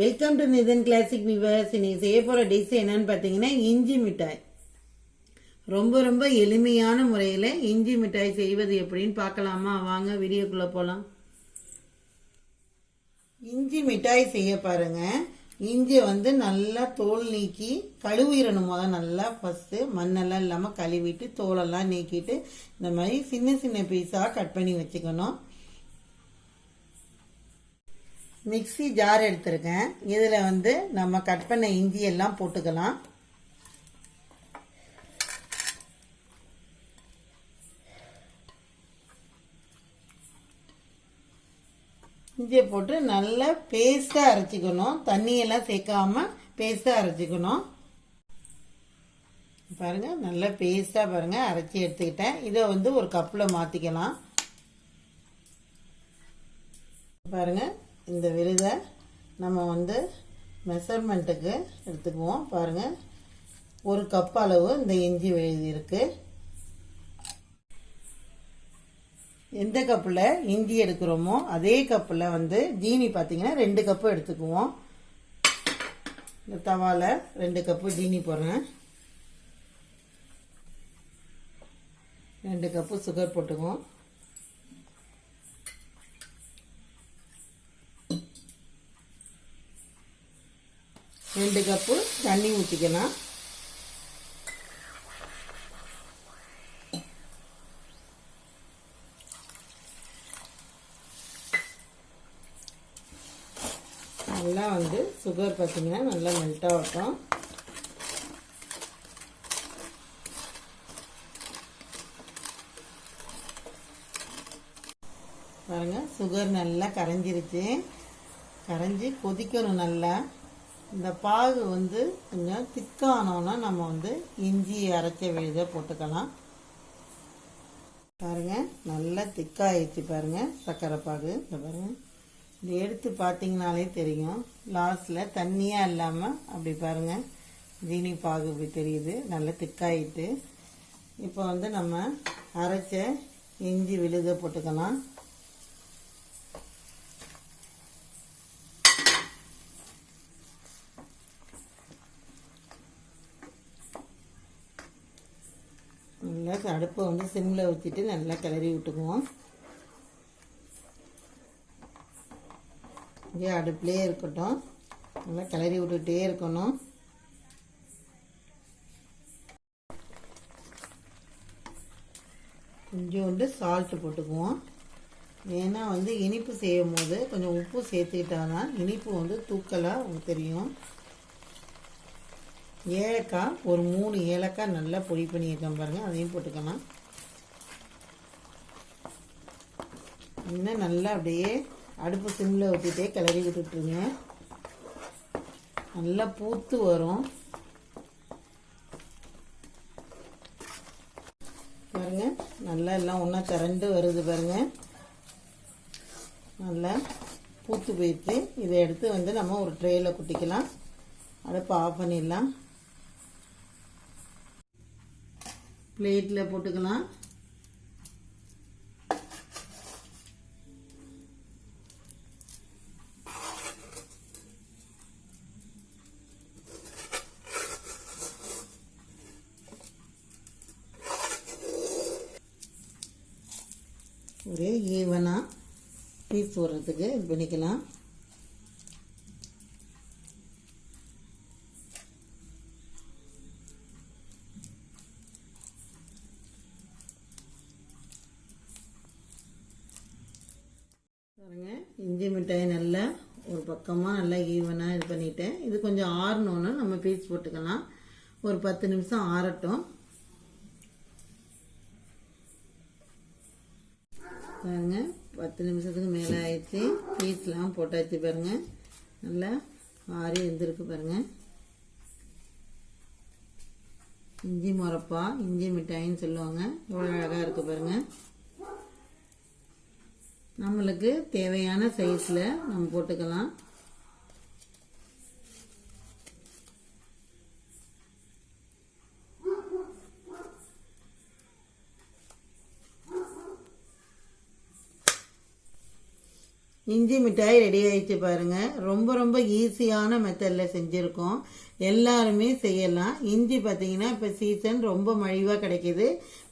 Welcome to Nithan classic viewers இன்னைக்கு செய்ய போகிற டிஷ் என்னன்னு பார்த்தீங்கன்னா இஞ்சி மிட்டாய். ரொம்ப ரொம்ப எளிமையான முறையில் இஞ்சி மிட்டாய் செய்வது எப்படின்னு பார்க்கலாமா? வாங்க வீடியோக்குள்ளே போகலாம் இஞ்சி மிட்டாய் செய்ய பாருங்க. இஞ்சி வந்து நல்லா தோல் நீக்கி கழுவிடணும் முத நல்லா ஃபஸ்ட்டு மண்ணெல்லாம் இல்லாமல் கழுவிட்டு தோலெல்லாம் நீக்கிட்டு இந்த மாதிரி சின்ன சின்ன பீஸாக கட் பண்ணி வச்சுக்கணும். மிக்ஸி ஜார் எடுத்திருக்கேன். இதில் வந்து நம்ம கட் பண்ண இஞ்சி எல்லாம் போட்டுக்கலாம். இஞ்சியை போட்டு நல்லா பேஸ்ட்டாக அரைச்சிக்கணும். தண்ணியெல்லாம் சேர்க்காம பேஸ்ட்டாக அரைச்சிக்கணும். பாருங்கள் நல்லா பேஸ்ட்டாக பாருங்கள் அரைச்சி எடுத்துக்கிட்டேன். இதை வந்து ஒரு கப்பில் மாற்றிக்கலாம் பாருங்கள் இந்த விருதை நம்ம வந்து மெஷர்மெண்ட்டுக்கு எடுத்துக்குவோம். பாருங்கள் ஒரு கப் அளவு இந்த இஞ்சி விழுது எந்த கப்பில் இஞ்சி எடுக்கிறோமோ அதே கப்பில் வந்து ஜீனி பார்த்தீங்கன்னா ரெண்டு கப்பு எடுத்துக்குவோம். இந்த தவாவில் ரெண்டு கப்பு ஜீனி போடுறேன். ரெண்டு கப்பு சுகர் போட்டுக்குவோம். ரெண்டு கப்பு தண்ணி ஊற்றிக்கலாம் நல்லா வந்து சுகர் பார்த்தீங்கன்னா நல்லா மெல்ட் ஆகட்டும் பாருங்க சுகர் நல்லா கரைஞ்சிருச்சு. கரைஞ்சி கொதிக்கணும் நல்லா. இந்த பாகு வந்து கொஞ்சம் திக்கானோன்னா நம்ம வந்து இஞ்சி அரைச்ச விழுத போட்டுக்கலாம். பாருங்கள் நல்லா திக்காயிடுச்சு பாருங்க சர்க்கரை பாகு. இந்த பாருங்கள் இது எடுத்து பார்த்தீங்கனாலே தெரியும். லாஸ்டில் தண்ணியாக இல்லாமல் அப்படி பாருங்க ஜீனி பாகு இப்படி தெரியுது நல்லா திக்காயிட்டு. இப்போ வந்து நம்ம அரைச்ச இஞ்சி விழுத போட்டுக்கலாம். நல்லா அடுப்பை வந்து சிம்மில் ஊற்றிட்டு நல்லா கிளறி விட்டுக்குவோம். இங்கே அடுப்புலேயே இருக்கட்டும். நல்லா கிளறி விட்டுகிட்டே இருக்கணும். கொஞ்சோண்டு சால்ட்டு போட்டுக்குவோம். ஏன்னா வந்து இனிப்பு செய்யும் போது கொஞ்சம் உப்பு சேர்த்துக்கிட்டா தான் இனிப்பு வந்து தூக்கலாக உங்களுக்கு தெரியும். ஏலக்காய் ஒரு மூணு ஏலக்காய் நல்லா பொடி பண்ணியிருக்கேன் பாருங்கள் அதையும் போட்டுக்கலாம் இன்னும் நல்லா அப்படியே அடுப்பு சிம்மில் ஊற்றிட்டே கிளறி விட்டுட்டுருங்க. நல்லா பூத்து வரும். பாருங்க நல்லா எல்லாம் ஒன்றா திரண்டு வருது பாருங்க. நல்லா பூத்து போயிடுச்சு இதை எடுத்து வந்து நம்ம ஒரு ட்ரேயில் குட்டிக்கலாம். அடுப்பு ஆஃப் பண்ணிடலாம். பிளேட்டில் போட்டுக்கலாம். ஒரே ஈவனாக பீஸ் போடுறதுக்கு பண்ணிக்கலாம் பாருங்க. இஞ்சி மிட்டாய் நல்லா ஒரு பக்கமாக நல்லா ஈவனாக இது பண்ணிட்டேன். இது கொஞ்சம் ஆறணுன்னு நம்ம பீஸ் போட்டுக்கலாம். ஒரு பத்து நிமிஷம் ஆறட்டும். பாருங்க பத்து நிமிஷத்துக்கு மேலே ஆயிடுச்சு. பீஸ்லாம் போட்டாச்சு பாருங்க. நல்லா ஆறி வெந்திருக்கு பாருங்க. இஞ்சி முறப்பா இஞ்சி மிட்டாயின்னு சொல்லுவாங்க. எவ்வளோ அழகாக இருக்குது பாருங்கள் நம்மளுக்கு தேவையான சைஸில் நம்ம போட்டுக்கலாம். இஞ்சி மிட்டாய் ரெடி ஆயிடுச்சு பாருங்கள் ரொம்ப ரொம்ப ஈஸியான மெத்தடில் செஞ்சுருக்கோம். எல்லாருமே செய்யலாம். இஞ்சி பார்த்தீங்கன்னா இப்போ சீசன் ரொம்ப மழிவாக கிடைக்கிது.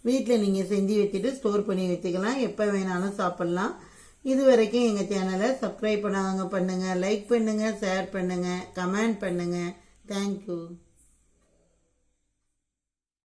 வீட்டில் நீங்கள் செஞ்சு வச்சுட்டு ஸ்டோர் பண்ணி வச்சுக்கலாம். எப்போ வேணாலும் சாப்பிட்லாம். இது வரைக்கும் எங்கள் சேனலை சப்ஸ்கிரைப் பண்ணாதவங்க பண்ணுங்கள் லைக் பண்ணுங்கள் ஷேர் பண்ணுங்கள் கமெண்ட் பண்ணுங்கள் தேங்க்யூ